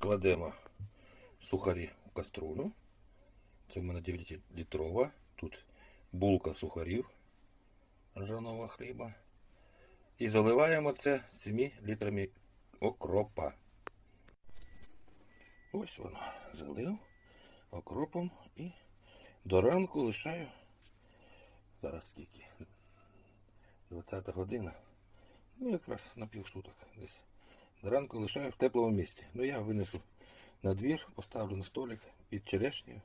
Кладемо сухарі в каструлю. Це в мене 9 літрова. Тут булка сухарів ржаного хліба. І заливаємо це 7 літрами окропа. Ось воно залив окропом і до ранку лишаю. Зараз скільки? 20 година. Ну, якраз на півсуток десь. До ранку лишаю в теплому місці. Ну я винесу на двір, поставлю на столик під черешнею.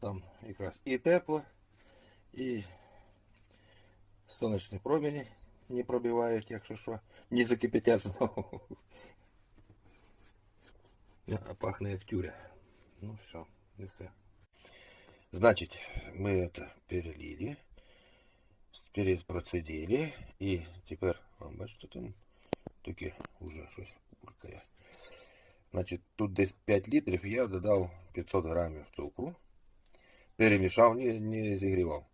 Там якраз і тепло, і сонячні промені не пробивають, якщо що, не закипятять знову. А пахне як тюря. Ну все, не все. Значит, мы это перелили, перепроцедили, і тепер, вам бачите, там таке вже щось булькає. Значить, тут десь 5 літрів я додав 500 грамів цукру. Перемішав, не, не зігрівав.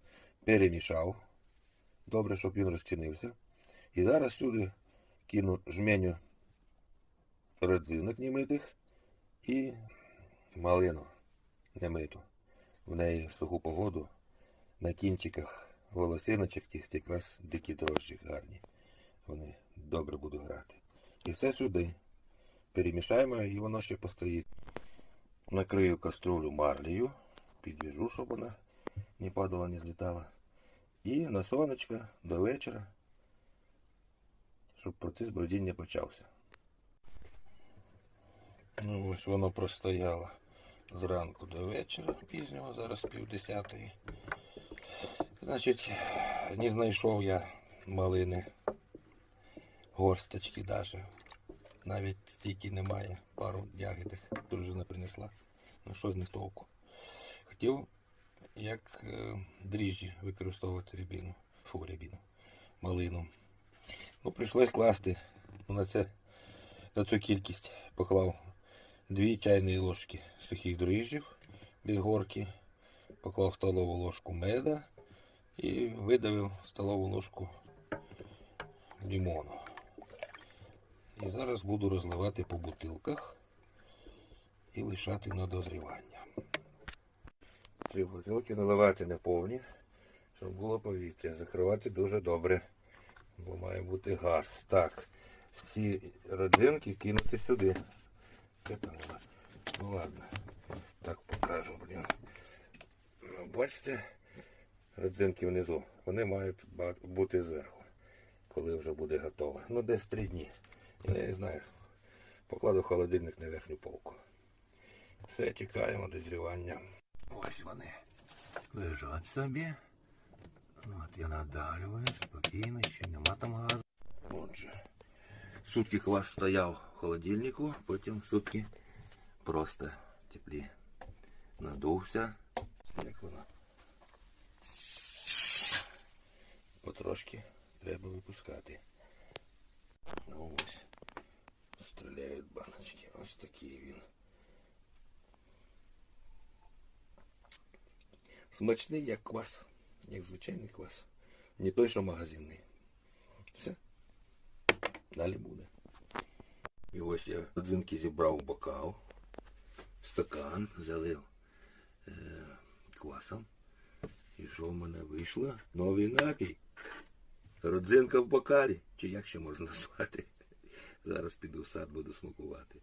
Перемішав. Добре, щоб він розчинився. І зараз сюди кину жменю родзинок немитих і малину немиту. В неї в суху погоду на кінчиках волосиночок тих якраз дикі дрожжі гарні. Вони добре будуть грати. І все сюди. Перемішаємо і воно ще постоїть. Накрию каструлю марлею, підв'яжу, щоб вона не падала, не злітала. І на сонечко до вечора, щоб процес бродіння почався. Ну ось воно простояло зранку до вечора пізнього, зараз пів десятої. Значить, не знайшов я малини горсточки даже. Навіть стільки немає. Пару ягідок дружина принесла. Ну що з них толку? Хотів як е, дріжджі використовувати рябіну. Фу, рябіну. Малину. Ну, прийшлось класти ну, на це на цю кількість поклав дві чайні ложки сухих дріжджів без горки, поклав столову ложку меда і видавив столову ложку лимону. І зараз буду розливати по бутилках і лишати на дозрівання. Три бутилки наливати не повні, щоб було повітря. Закривати дуже добре, бо має бути газ. Так, всі родзинки кинути сюди. Де там? Ну ладно. Так покажу, блін. Ну, Бачите, родзинки внизу. Вони мають бути зверху, коли вже буде готово. Ну десь три дні. Ну, Я не знаю. Покладу в холодильник на верхню полку. Все, чекаємо дозрівання. Ось вони лежать собі. От я надалюю, спокійно, ще нема там газу. Отже. Сутки квас стояв в холодильнику, потім сутки просто теплі. Надувся. Як воно? Потрошки треба випускати. Ось. Стріляють баночки. Ось такий він. Смачний як квас. Як звичайний квас. Не той, що магазинний. Все. Далі буде. І ось я родзинки зібрав бокал, стакан залив е, квасом. І що в мене вийшло? Новий напій. Родзинка в бокалі. Чи як ще можна назвати? Зараз піду в сад, буду смакувати.